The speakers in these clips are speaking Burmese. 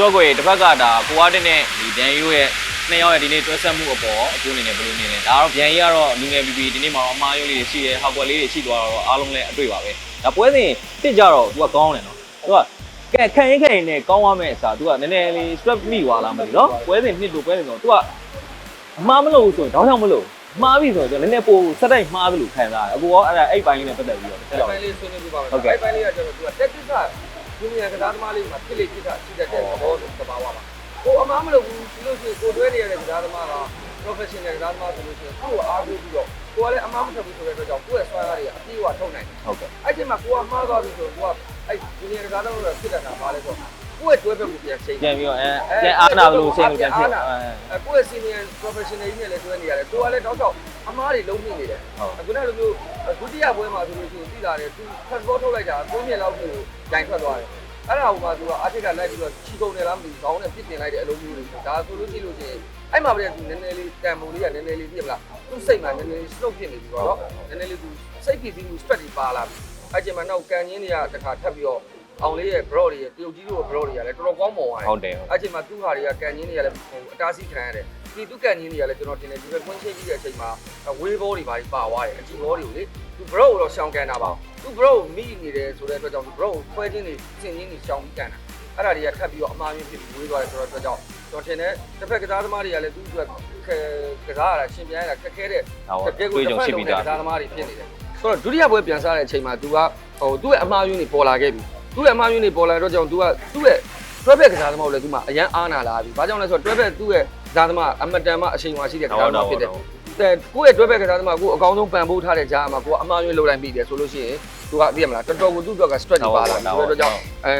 ဆိုတော့ကိုယ်တစ်ဖက်ကဒါကိုဝါတင်နဲ့ဒီဒန်ယူရဲ့နှစ်ယောက်ရဲ့ဒီနေ့တွဲဆက်မှုအပေါ်အခုအနေနဲ့ဘယ်လိုနေလဲဒါတော့ဗျန်ကြီးကတော့လူငယ် PP ဒီနေ့မှာအမားရုပ်လေးတွေရှိတယ်ဟောက်ကွက်လေးတွေရှိသွားတော့အားလုံးလည်းအတွေ့ပါပဲဒါပွဲစဉ်တစ်ကြတော့သူကကောင်းတယ်နော်သူကကဲခံရင်ခံရင်နဲ့ကောင်းသွားမယ်အစားသူကနည်းနည်းလေး strap မိသွားလားမသိနော်ပွဲစဉ်နှစ်တို့ပွဲစဉ်တော့သူကအမှားမလို့ဆိုရင်တောင်းချောင်မလို့မှားပြီဆိုတော့ကျွန်တော်နည်းနည်းပိုဆက်တိုက်မှားသလိုခံစားရတယ်အခုရောအဲ့ဒါအဲ့ပိုင်းလေးနဲ့ပတ်သက်ပြီးတော့ဆက်လောက်အဲ့ပိုင်းလေးဆွေးနွေးပြပါမယ်အဲ့ပိုင်းလေးကကျွန်တော်သူက tactics လူငယ်ကစားသမားလေးမှာဖြစ်လေဖြစ်တာရှိတတ်တဲ့သဘောလို့သဘာဝပါကိုအမားမလုပ်ဘူးဒီလိုဆိုကိုတွဲနေရတဲ့ကစားသမားက professional ကစားသမားဆိုလို့ရှိရင်ကိုယ်အားကိုးပြီးတော့ကိုကလည်းအမားမထဘူးဆိုတဲ့အတွက်ကြောင့်ကိုယ့်ရဲ့ဆွမ်းအားတွေကအပြည့်အဝထုတ်နိုင်တယ်ဟုတ်ကဲ့အဲ့ဒီမှာကိုကမှားသွားပြီဆိုတော့ကိုကအဲ့ဒီနေရာကစားတော့ဖြစ်တတ်တာပါလေဆိုကိုယ့်ရဲ့တွဲဘက်ကိုပြန်ချိန်ပြန်ပြီးတော့အဲပြန်အားနာလို့စိတ်ကိုပြန်ဖြစ်အဲအဲကိုယ့်ရဲ့ senior professional ကြီးနဲ့လည်းတွဲနေရတယ်ကိုကလည်းတောက်တော့အမားတွေလုံးမိနေတယ်ဟုတ်အခုနကလိုမျိုးဒုတိယပွဲမှာဆိုလို့ရှိရင်သိလာတယ်သူ passport ထုတ်လိုက်တာ3နှစ်လောက်ကိုဂျိုင်ထွက်သွားတယ် အဲ့ဒါကသူကအထက်ကလိုက်ပြီးတော့ချီကုန်တယ်လားမသိဘူးခေါင်းနဲ့ပြစ်တင်လိုက်တဲ့အလုံးမျိုးတွေဒါဆိုလို့ရှိလို့ရှိရင်အဲ့မှာပဲသူနည်းနည်းလေးတန်ပုံလေးကနည်းနည်းလေးပြစ်မလားသူစိတ်မှာနည်းနည်းလေး slow ဖြစ်နေပြီပေါ့နော်နည်းနည်းလေးသူစိတ်ဖြစ်ပြီးသူ stress တွေပါလာပြီအဲ့ချိန်မှာနောက်ကန်ချင်းတွေကတခါထပ်ပြီးတော့ အောင်လေးရဲ့ bro တွေရဲ့တရုတ်ကြီးတို့ bro တွေကလည်းတော်တော်ကောင်းမွန်သွားတယ်ဟုတ်တယ်အဲ့ချိန်မှာသူ့ဟာတွေကကန်ချင်းတွေကလည်းဟိုအတားဆီးခံရတယ်ဒီသူကန်ချင်းတွေကလည်းကျွန်တော်တင်တယ်ဒီဘက်ကွင်းချင်းကြီးတဲ့အချိန်မှာဝေးဘောတွေပါပြီးပါသွားတယ်အကြည့်ဘောတွေကိုလေသူ bro ကိုတော့ရှောင်ကန်တာပါသူ bro ကိုမိနေတယ်ဆိုတဲ့အတွက်ကြောင့်သူ bro ကိုခွဲချင်းတွေစင်ချင်းတွေရှောင်ပြီးကန်တာအဲ့ဒါတွေကထပ်ပြီးတော့အမှားမျိုးဖြစ်ပြီးဝေးသွားတယ်ဆိုတော့အတွက်ကြောင့်ကျွန်တော်တင်တယ်တစ်ဖက်ကစားသမားတွေကလည်းသူ့အတွက်ကစားရတာရှင်ပြန်ရတာခက်ခဲတဲ့ဟောတွေ့ကြုံရှိပြီးသားကစားသမားတွေဖြစ်နေတယ်ဆိုတော့ဒုတိယပွဲပြန်စားတဲ့အချိန်မှာ तू ကဟိုသူ့ရဲ့အမှားယွင်းတွေပေါ်လာခဲ့ပြီ သူ့ရဲ့အမှားယွင်းတွေပေါ်လာတော့ကြောင့် तू ကသူ့ရဲ့တွဲဘက်ကစားသမားကိုလည်း तू မှအရန်အားနာလာပြီဘာကြောင့်လဲဆိုတော့တွဲဘက်သူ့ရဲ့ကစားသမားအမတန်မှအချိန်ဝါရှိတဲ့ကစားသမားဖြစ်တယ်တဲ့ကိုယ့်ရဲ့တွဲဘက်ကစားသမားကိုအကောင်းဆုံးပံ့ပိုးထားတဲ့ကြားမှာကိုကအမှားယွင်းလုပ်လိုက်ပြီတယ်ဆိုလို့ရှိရင် तू ကသိရမလားတော်တော်ကိုသူ့အတွက်က stress တွေပါလာပြီဆိုတော့ကြောင့်အဲ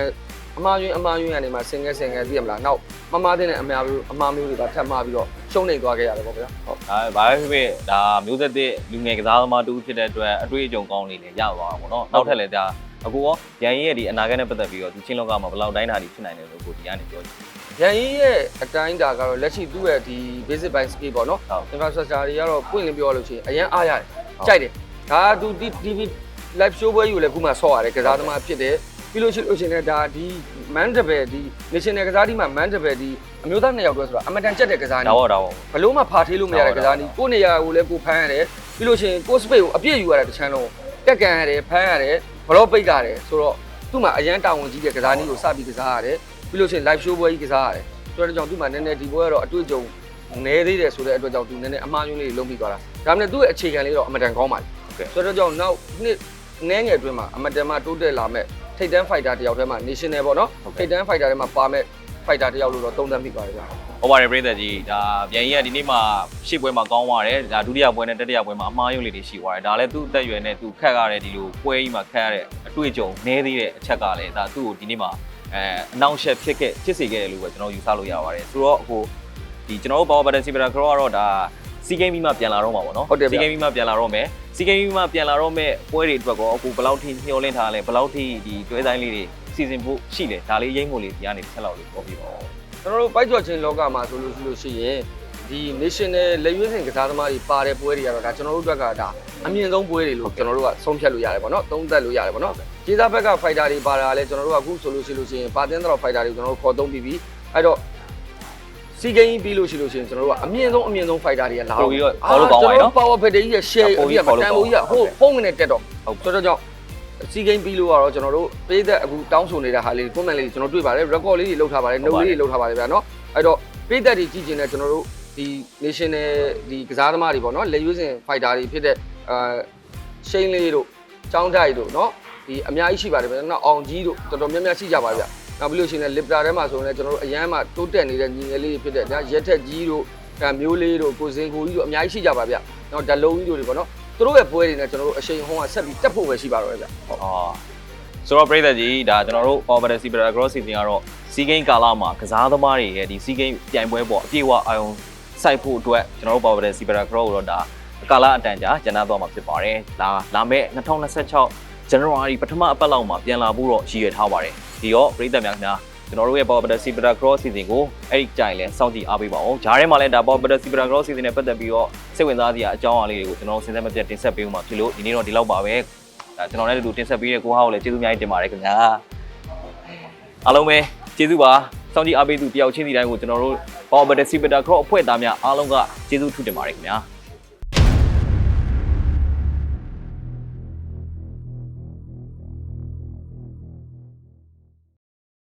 အမှားယွင်းအမှားယွင်းကနေမှဆင်ငယ်ဆင်ငယ်သိရမလားနောက်မမတဲ့အများမျိုးအမှားမျိုးတွေကထပ်မှားပြီးတော့ရှုံးနေသွားခဲ့ရတယ်ပေါ့ဗျာဟုတ် ဒါဘာပဲဖြစ်ဖြစ်ဒါမျိုးသက်တဲ့လူငယ်ကစားသမားတူဖြစ်တဲ့အတွက်အတွေ့အကြုံကောင်းနေလေရသွားတာပေါ့နော်နောက်ထပ်လည်းဒါ အခုရောရန်ကြီးရဲ့ဒီအနာဂတ်နဲ့ပတ်သက်ပြီးတော့ဒီချင်းလောကမှာဘယ်လောက်တိုင်းတာတွေဖြစ်နိုင်တယ်လို့ကိုဒီကနေပြောချင်ရန်ကြီးရဲ့အတိုင်းတာကတော့လက်ရှိသူ့ရဲ့ဒီ basic by skill ပေါ့နော်ဟုတ် infrastructure တွေကတော့ပွင့်လင်းပြောလို့ရှိရင်အရန်အားရတယ်ဟုတ်ကြိုက်တယ်ဒါကသူ TV live show ပွဲယူလည်းခုမှဆော့ရတယ်ကစားသမားဖြစ်တယ်ပြီးလို့ရှိလို့ရှိရင်လည်းဒါဒီ man table ဒီ national ကစားတီးမှာ man table ဒီအမျိုးသားနှစ်ယောက်တွဲဆိုတာအမတန်ကြက်တဲ့ကစားနဒါည်းတော့ဒါတော့ဘလို့မှဖာထေးလို့မရတဲ့ကစားနည်းကိုယ့်နေရာကိုလည်းကိုဖမ်းရတယ်ပြီးလို့ရှိရင်ကို space ကိုအပြည့်ယူရတာတစ်ချမ်းလုံးတက်ကန်ရတယ်ဖမ်းရတယ် ဘလော့ပိတ်ရတယ်ဆိုတော့သူ့မှာအရန်တာဝန်ကြီးတဲ့ကစားနည်းကိုစပြီးကစားရတယ်ပြီးလို့ရှိရင် live show ပွဲကြီးကစားရတယ်ဆိုတော့ကြောင့်သူ့မှာနည်းနည်းဒီပွဲကတော့အတွေ့အကြုံနည်းသေးတယ်ဆိုတဲ့အတွက်ကြောင့်သူနည်းနည်းအမှားယွင်းလေးတွေလုံးပြီးသွားတာဒါမှမဟုတ်သူ့ရဲ့အခြေခံလေးတော့အမတန်ကောင်းပါလေဟုတ်ကဲ့ဆိုတော့ကြောင့်နောက်နှစ်နည်းငယ်အတွင်းမှာအမတန်မှတိုးတက်လာမဲ့ထိတ်တန်း fighter တယောက်တည်းမှာ national ပေါ့နော်ဟုတ်ကဲ့ထိတ်တန်း fighter ထဲမှာပါမဲ့ fighter တယောက်လို့တော့သုံးသပ်မိပါတယ်ဗျာ ဟောပါတယ်ပြည်သက်ကြီးဒါပြန်ကြီးကဒီနေ့မှရှေ့ပွဲမှာကောင်းသွားတယ်ဒါဒုတိယပွဲနဲ့တတိယပွဲမှာအမှားယုံလေးတွေရှိသွားတယ်ဒါလည်းသူ့အသက်အရွယ်နဲ့သူခက်ရတဲ့ဒီလိုပွဲကြီးမှာခက်ရတဲ့အတွေ့အကြုံနည်းသေးတဲ့အချက်ကလည်းဒါသူ့ကိုဒီနေ့မှာအဲအနောက်ရှက်ဖြစ်ခဲ့ဖြစ်စေခဲ့တယ်လို့ပဲကျွန်တော်ယူဆလို့ရပါတယ်ဆိုတော့အခုဒီကျွန်တော်တို့ Power Button Cyber Crow ကတော့ဒါစီဂိမ်းပြီးမှပြန်လာတော့မှာပေါ့နော်ဟုတ်တယ်ဗျစီဂိမ်းပြီးမှပြန်လာတော့မယ်စီဂိမ်းပြီးမှပြန်လာတော့မဲ့ပွဲတွေအတွက်ကောအခုဘယ်လောက်ထိမျှော်လင့်ထားလဲဘယ်လောက်ထိဒီတွဲတိုင်းလေးတွေစီစဉ်ဖို့ရှိလဲဒါလေးရိမ့်မို့လေးဒီကနေတစ်ချက်လောက်လေးပြောပြပါဦး ကျွန်တော်တို့ပိုက်ကျော်ချင်းလောကမှာဆိုလို့ရှိလို့ရှိရင်ဒီ national လက်ရွေးစင်ကစားသမားတွေပါတဲ့ပွဲတွေကတော့ဒါကျွန်တော်တို့အတွက်ကဒါအမြင့်ဆုံးပွဲတွေလို့ကျွန်တော်တို့ကဆုံးဖြတ်လို့ရတယ်ပေါ့နော်သုံးသပ်လို့ရတယ်ပေါ့နော်ကျေးသားဘက်က fighter တွေပါတာလည်းကျွန်တော်တို့ကအခုဆိုလို့ရှိလို့ရှိရင်ပါတင်းတော် fighter တွေကျွန်တော်တို့ခေါ်သုံးပြီးပြီအဲ့တော့စီဂိမ်းပြီးလို့ရှိလို့ရှိရင်ကျွန်တော်တို့ကအမြင့်ဆုံးအမြင့်ဆုံး fighter တွေကလာပို့ပြီးတော့ follow ကောင်းပါရဲ့နော် power fighter ကြီးရဲ့ share ပို့ပြီးပြီးတော့တန်ဖိုးကြီးက follow ဟိုဖုန်းနဲ့တက်တော့ဟုတ်ဆိုတော့ကြောင့် စီဂိမ်းပြီးလို့ကတော့ကျွန်တော်တို့ပေးသက်အခုတောင်းဆိုနေတဲ့ဟာလေး comment လေးတွေကျွန်တော်တွေ့ပါတယ် record လေးတွေလုပ်ထားပါတယ် note လေးတွေလုပ်ထားပါတယ်ဗျာနော်အဲ့တော့ပေးသက်တွေကြည့်ကျင်တဲ့ကျွန်တော်တို့ဒီ national ဒီကစားသမားတွေပေါ့နော်လက်ရွေးစင် fighter တွေဖြစ်တဲ့အာရှိန်လေးတို့ចောင်းတိုက်တို့နော်ဒီအများကြီးရှိပါတယ်ဗျာနော်အောင်ကြီးတို့တော်တော်များများရှိကြပါဗျာနောက်ပြီးလို့ရှိရင်လည်း lipta ထဲမှာဆိုရင်လည်းကျွန်တော်တို့အရန်မှတိုးတက်နေတဲ့ညီငယ်လေးတွေဖြစ်တဲ့ညာရက်ထက်ကြီးတို့အဲမျိုးလေးတို့ကိုစင်ကိုကြီးတို့အများကြီးရှိကြပါဗျာနော်ဓလုံးကြီးတို့တွေပေါ့နော် သူတို့ရဲ့ပွဲတွေနဲ့ကျွန်တော်တို့အရှိန်ဟုံးကဆက်ပြီးတက်ဖို့ပဲရှိပါတော့ဗျာဟုတ်အာဆိုတော့ပြည်သက်ကြီးဒါကျွန်တော်တို့ Power Battle Cyber Cross Season ကတော့စီဂိမ်းကာလမှာကစားသမားတွေရဲ့ဒီစီဂိမ်းပြိုင်ပွဲပေါ့အပြည့်အဝအာရုံစိုက်ဖို့အတွက်ကျွန်တော်တို့ Power Battle Cyber Cross ကိုတော့ဒါကာလအတန်ကြာကျန်နာတော့မှာဖြစ်ပါတယ်။ဒါလာမယ့်2026 January ပထမအပတ်လောက်မှာပြန်လာဖို့တော့ရည်ရွယ်ထားပါတယ်။ဒီတော့ပြည်သက်များခင်ဗျာ ကျွန်တော်တို့ရဲ့ Power Battle Cyber Cross Season ကိုအဲ့ဒီကြိုင်လဲစောင့်ကြည့်အားပေးပါဦး။ဂျားထဲမှာလည်းဒါ Power Battle Cyber Cross Season နဲ့ပတ်သက်ပြီးတော့စိတ်ဝင်စားစရာအကြောင်းအရာလေးတွေကိုကျွန်တော်စဉ်းစားမပြတ်တင်ဆက်ပေးဦးမှာဖြစ်လို့ဒီနေ့တော့ဒီလောက်ပါပဲ။ဒါကျွန်တော်လည်းဒီလိုတင်ဆက်ပေးတဲ့ကိုဟောက်ကိုလည်းကျေးဇူးအများကြီးတင်ပါတယ်ခင်ဗျာ။အားလုံးပဲကျေးဇူးပါ။စောင့်ကြည့်အားပေးသူတယောက်ချင်းစီတိုင်းကိုကျွန်တော်တို့ Power Battle Super Cross အဖွဲ့သားများအားလုံးကကျေးဇူးထူးတင်ပါတယ်ခင်ဗျာ